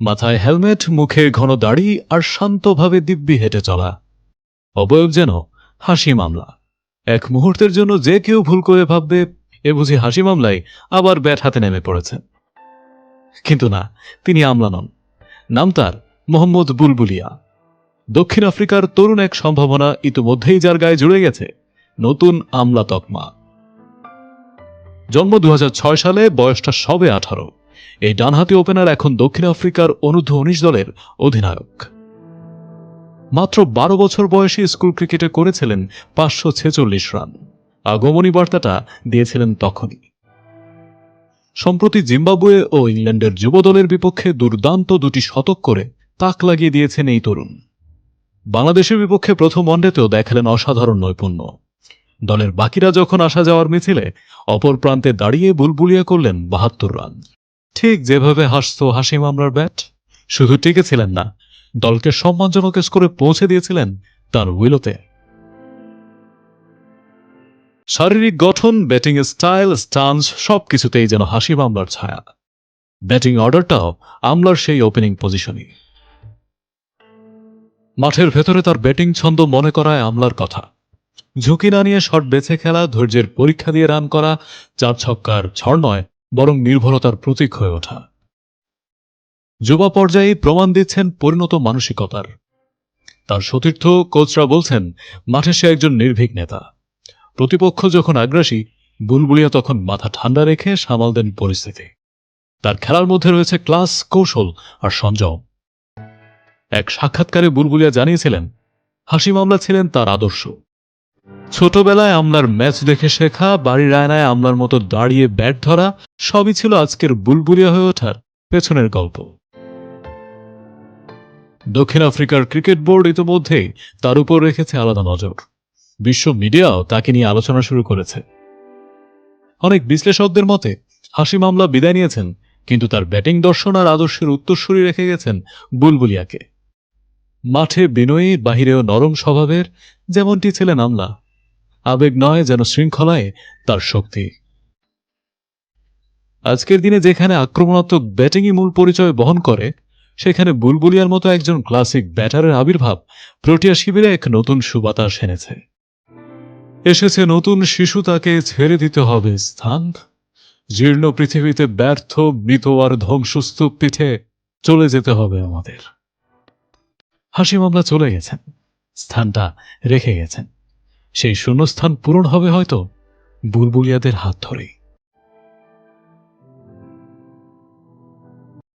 মাথায় হেলমেট, মুখে ঘন দাড়ি আর শান্তভাবে দিব্যি হেঁটে চলা। অবয়ব যেন হাসি মামলা। এক মুহূর্তের জন্য যে কেউ ভুল করে ভাববে, এ বুঝি হাসি মামলায় আবার ব্যাট হাতে নেমে পড়েছেন কিন্তু না, তিনি আমলা নন। নাম তার, মোহাম্মদ বুলবুলিয়া। দক্ষিণ আফ্রিকার তরুণ এক সম্ভাবনা ইতিমধ্যেই যার গায়ে জুড়ে গেছে, নতুন আমলা তকমা। জন্ম দু হাজার ছয় সালে, বয়সটা সবে আঠারো। এই ডানহাতি ওপেনার এখন দক্ষিণ আফ্রিকার অনূর্ধ্ব উনিশ দলের অধিনায়ক। মাত্র বারো বছর বয়সে স্কুল ক্রিকেটে করেছিলেন পাঁচশো ছেচল্লিশ রান। আগমনী বার্তাটা দিয়েছিলেন তখনই। সম্প্রতি জিম্বাবুয়ে ও ইংল্যান্ডের যুব দলের বিপক্ষে দুর্দান্ত দুটি শতক করে তাক লাগিয়ে দিয়েছেন এই তরুণ। বাংলাদেশের বিপক্ষে প্রথম ওয়ানডেতেও দেখালেন অসাধারণ নৈপুণ্য। দলের বাকিরা যখন আসা যাওয়ার মিছিলে, অপর প্রান্তে দাঁড়িয়ে বুলবুলিয়া করলেন বাহাত্তর রান। ঠিক যেভাবে হাসত হাসি মামলার ব্যাট, শুধু টিকেছিলেন না, দলকে সম্মানজনক স্কোরে পৌঁছে দিয়েছিলেন তার উইলোতে। শারীরিক গঠন, ব্যাটিং স্টাইল, স্টান্স সবকিছুতেই যেন হাসি মামলার ছায়া। ব্যাটিং অর্ডারটাও আমলার সেই ওপেনিং পজিশনই। মাঠের ভেতরে তার ব্যাটিং ছন্দ মনে করায় আমলার কথা। ঝুঁকি না নিয়ে শট বেছে খেলা, ধৈর্যের পরীক্ষা দিয়ে রান করা, চার ছক্কার ছড় নয় বরং নির্ভরতার প্রতীক হয়ে ওঠা। যুবা পর্যায়ে প্রমাণ দিচ্ছেন পরিণত মানসিকতার। তার সতীর্থ কোচরা বলছেন, মাঠে সে একজন নির্ভীক নেতা। প্রতিপক্ষ যখন আগ্রাসী, বুলবুলিয়া তখন মাথা ঠান্ডা রেখে সামাল দেন পরিস্থিতি। তার খেলার মধ্যে রয়েছে ক্লাস, কৌশল আর সংযম। এক সাক্ষাৎকারে বুলবুলিয়া জানিয়েছিলেন, হাসি মামলা ছিলেন তার আদর্শ। ছোটবেলায় আমলার ম্যাচ দেখে শেখা, বাড়ির আয়নায় আমলার মতো দাঁড়িয়ে ব্যাট ধরা, সবই ছিল আজকের বুলবুলিয়া হয়ে ওঠার পেছনের গল্প। দক্ষিণ আফ্রিকার ক্রিকেট বোর্ড ইতোমধ্যেই তার উপর রেখেছে আলাদা নজর। বিশ্ব মিডিয়াও তাকে নিয়ে আলোচনা শুরু করেছে। অনেক বিশ্লেষকদের মতে, হাসি মামলা বিদায় নিয়েছেন, কিন্তু তার ব্যাটিং দর্শন আর আদর্শের উত্তরসূরি রেখে গেছেন বুলবুলিয়াকে। মাঠে বিনয়ী, বাহিরেও নরম স্বভাবের, যেমনটি ছিলেন আমলা আবেগ নয় যেন শৃঙ্খলায় তার শক্তি। আজকের দিনে যেখানে আক্রমণাত্মক ব্যাটিংই মূল পরিচয় বহন করে, সেখানে বুলবুলিয়ার মতো একজন ক্লাসিক ব্যাটারের আবির্ভাব প্রোটিয়া শিবিরে এক নতুন সুবাতাস এনেছে। এসেছে নতুন শিশু, তাকে ছেড়ে দিতে হবে স্থান। জীর্ণ পৃথিবীতে ব্যর্থ, মৃত আর ধ্বংসস্তূপ পিঠে চলে যেতে হবে আমাদের। হাসি মামলা চলে গেছেন স্থানটা রেখে গেছেন। সেই শূন্যস্থান পূরণ হবে হয়তো বুলবুলিয়াদের হাত ধরেই।